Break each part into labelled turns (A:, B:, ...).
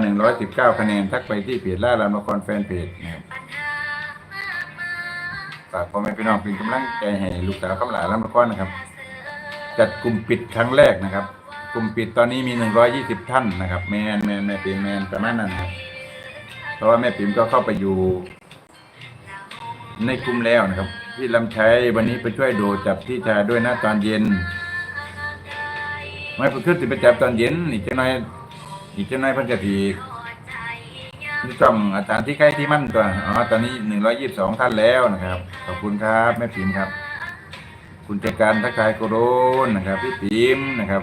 A: หนึ่งร้อยสิบเก้าคะแนนทักไปที่เพจล่ารามละครแฟนเพจนะครับฝากพ่อแม่พี่น้องเป็นกำลังใจให้ลูกสาวคำหลารามละครนะครับ จัดกลุ่มปิดครั้งแรกนะครับ กลุ่มปิดตอนนี้มีหนึ่งร้อยี่สิบท่านนะครับแมนแมนแม่ปิ่มแมนประมาณนั้นนะครับเพราะว่าแม่ปิ่มก็เข้าไปอยู่ ในกลุ่มแล้วนะครับพี่ลำชัยวันนี้ไปช่วยดูจับที่ชาด้วยนะตอนเย็นไม่เพิ่งขึ้นสิดไปจับตอนเย็นอีกจะน้อย อีกจะน้อยเพิ่นจะทีนี่ต้องอาจารย์ที่ใกล้ที่มั่นตัวอ๋อตอนนี้หนึ่งร้อยี่สิบสองท่านแล้วนะครับ ขอบคุณครับแม่พิมครับ คุณจัดการทักทายโกโรนนะครับ พี่พิมนะครับ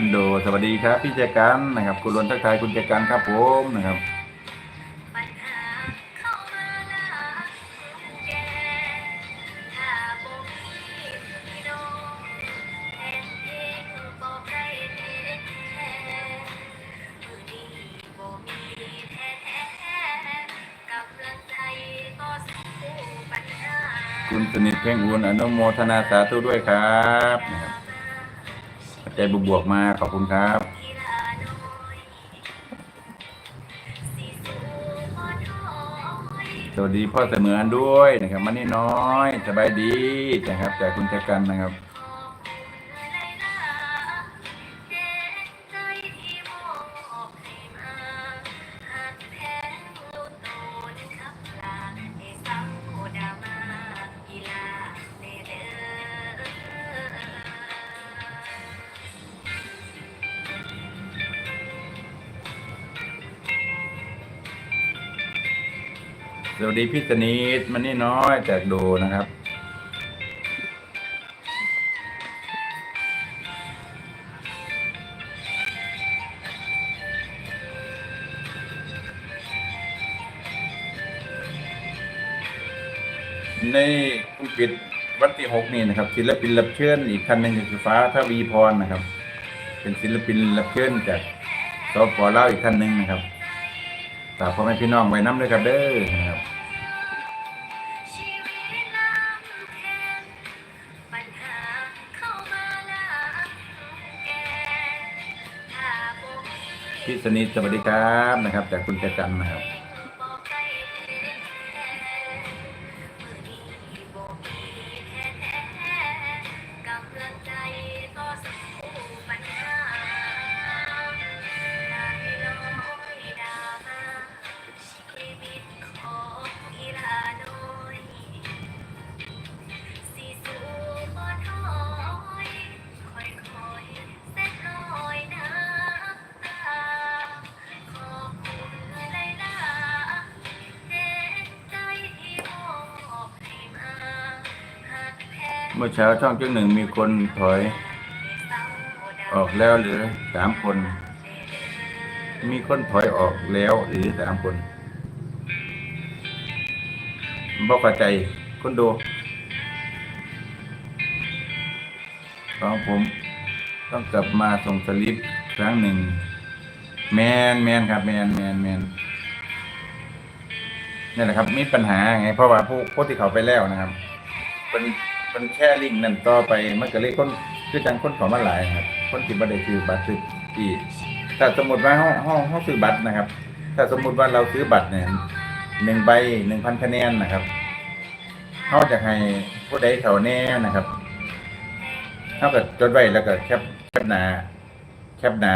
A: คุณโดสวัสดีครับ พี่แจกันนะครับ คุณรนทักทายคุณแจกันครับผมนะครับคุณสนิทเพ่งอุ่นอนุโมทนาสาธุด้วยครับ นะครับบวกๆมาขอบคุณครับสวัสดีพ่อเสมือนด้วยนะครับมันนี่น้อยสบายดีนะครับจากคุณแจกันนะครับ สวัสดีพี่สนิทมันนี่น้อยจากโดนะครับ ในกลุ่มปิดวันที่หกนี่นะครับ ศิลปินรับเชิญอีกท่านหนึ่งคือฟ้าทวีพรนะครับ เป็นศิลปินรับเชิญจากสปลาอีกท่านหนึ่งนะครับ ฝากพ่อแม่พี่น้องไว้น้ำด้วยครับเด้อนะครับพี่สนิทสวัสดีครับนะครับ จากคุณแจจันนะครับ เมื่อเช้าช่องเจ้าหนึ่งมีคนถอย ออกแล้วหรือสามคน มีคนถอยออกแล้วหรือสามคนบอกเข้าใจคนดูของผมต้องกลับมาส่งสลิปครั้งหนึ่ง แมนแมนครับ แมนแมนแมนนี่แหละครับ มีปัญหาไง เพราะว่าผู้ผู้ที่เขาไปแล้วนะครับเป็น เป็นแค่ลิงก์นั่นต่อไปมันก็เลยคนคือจังคนเขอมาหลายครับ คนที่บ่ได้ซื้อบัตรซื้อที่ถ้าสมมติว่าห้องห้องห้องซื้อบัตรนะครับ ถ้าสมมุติว่าเราซื้อบัตรเนี่ยหนึ่งใบหนึ่งพันคะแนนนะครับเขาจะให้ผู้ใดเขาแน่นะครับเขาก็จดไว้แล้วก็แคปแคปหน้าแคปหน้า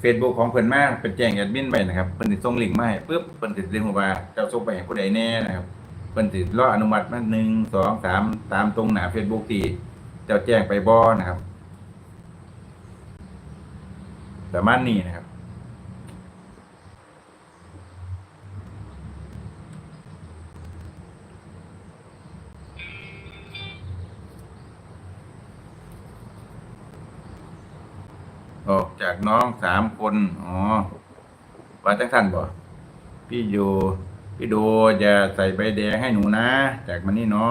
A: เฟซบุ๊กของเพิ่นมาเป็นแจ้งแอดมินไปนะครับเพิ่นสิส่งลิงก์มาให้ปุ๊บเพิ่นสิเรียกว่าเจ้าส่งไปให้ผู้ใดแน่นะครับ เพิ่นสิรออนุมัติมาหนึ่งสองสามตามตรงหน้า Facebook ที่เจ้าแจ้งไปบ่นะครับประมาณนี้นะครับ ออกจากน้องสามคน อ๋อว่าจังท่านบ่พี่อยู่
B: พี่โดอย่าใส่ใบแดงให้หนูนะ จากมันนี่เนาะ